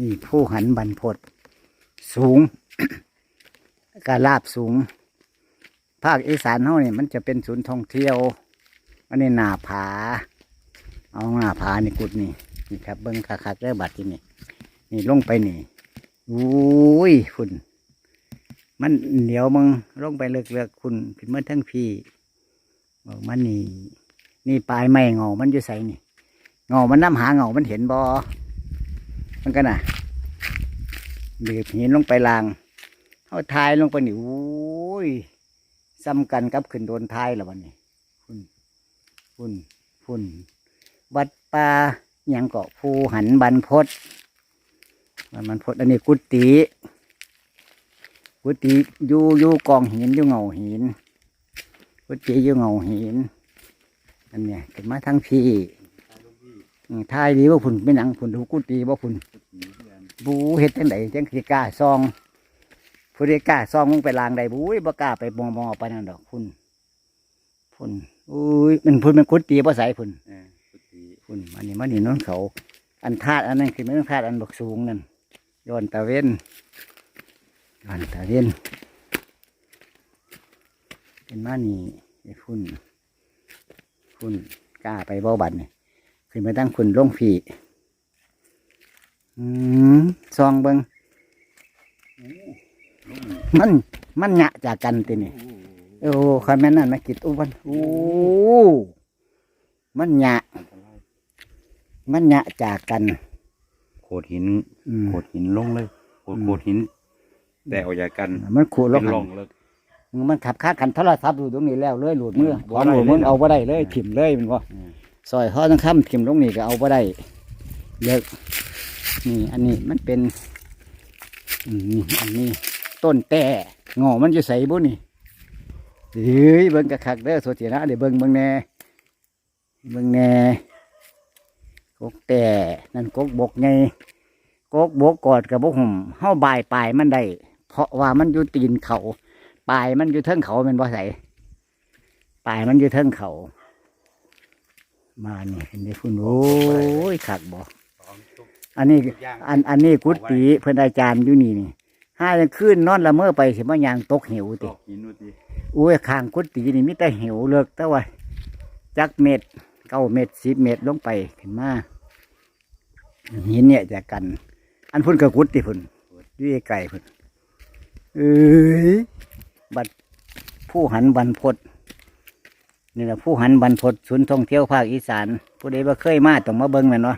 นี่ผู้หันบันพดสูงกาลาบสูง ภาคอีสานเฮานี่มันจะเป็นศูนย์ท่องเที่ยวอันนี้หน้าผา เอาหน้าผานี่กุดนี่นี่ครับเบิ้งคักๆเด้อบัดที่นี่ นี่ลงไปนี่อุ้ยคุณมันเดี๋ยวมึงลงไปเลือกๆคุณผิดเมื่อทั้งพี่บอกมันนี่ นี่ปลายไม้เงามันอยู่ใส่นี่เงามันน้ำหาเงามันเห็นบอ มันก็น่ะบีบหินลงไปลางเอาทายลงไปนี่โอ้ยซ้ำกันกับขึ้นโดนทายแล้ววันนี้พุ่นพุ่นพุ่นวัดป่ายังเกาะภูหันบันพศบันบันพศอันนี้กุฏิกุฏิอยู่อยู่กองหินอยู่เงาหินกุฏิอยู่เงาหินอันเนี้ยขึ้นมาทั้งพี่ทายดีว่าพุ่นเป็นหนังพุ่นดูกุฏิว่าพุ่น บูเฮ็ดจังไดจังสิกล้าซองผู้ใดกล้าซองมึงไปลางใดบู้ยบ่กล้าไปมองมองออกไปนั่นดอกพุ่นพุ่นอุ้ยมันพุ่นมันกุฏิบ่ใสพุ่นเออกุฏิพุ่นอันนี้มันนี่น้นเขา อันธาตุอันนั้นคือมันธาตุอันบักสูงนั่นย้อนตะเวนย้อนตะเวนเป็นมานี่ไอ้พุ่นคุณกล้าไปบ่บัดนี่ขึ้นไปตั้งคุณลงผี อืมซองเบิงมันมันหยะจากกันตินี่โอ้คอยแม่นนั่นมากิดอู้มันโอ้มันหยะอันตรายมันหยะจากกัน โขดหินอืมโขดหินลงเลยโขดอืมโขดหิน แต่เอาอย่ากันมันขูดลเป็งนหัร่องนเลยมันขับค่ากันโทรศัพท์อยู่ตรงนี้แล้วเลยหลุดมืออืมของหลุดมือบ่ได้เลยเอาไ่ได้เลยถิ่มเลยมันก็อืมซอยเขาต้องค้ำถิ่มลงนี่ก็เอาไ่ได้เยอะ นี่อันนี้มันเป็นอืมนี่อันนี้ต้นแต่งอมันจะใส่บุนี่เฮ้ยเบิ่งกะคักเด้อโสตินะเดี๋ยวเบิ่งเบิ่งแน่เบิ่งแน่กกแต่นั่นกกบกไงกกบกกอดกับบกหุ่มเฮาบายปลายมันได้เพราะว่ามันอยู่ตีนเขาปลายมันอยู่เทิงเขาแมันบ่ใส่ปลายมันอยู่เทิงเขา มาเนี่ยเห็นได้พุ่นโอ้ยคักบอก อันนี้ย่างอันอันนี้กุฏิเพื่อนอาจารย์อยู่นี่นี่ห้าจะขึ้นนอนละเมอไปสิมายางตกเหวตติอกหินนู่นดิอุ้ยข้างกุฏินี่มีแต่เหวเลิกแต่ว่าจักเม็ดเก้าเม็ดสิบเม็ดลงไปขึ้นมาหินเนี่ยจากกัน อันพุ่นกับกุฏิพุ่นอยู่ไกลพุ่นเอ้ยบัดผู้หันบันพดนี่แหละผู้หันบันพดศูนย์ท่องเที่ยวภาคอีสาน ผู้ใดบ่เคยมาต้องมาเบิ่งแม่นวะ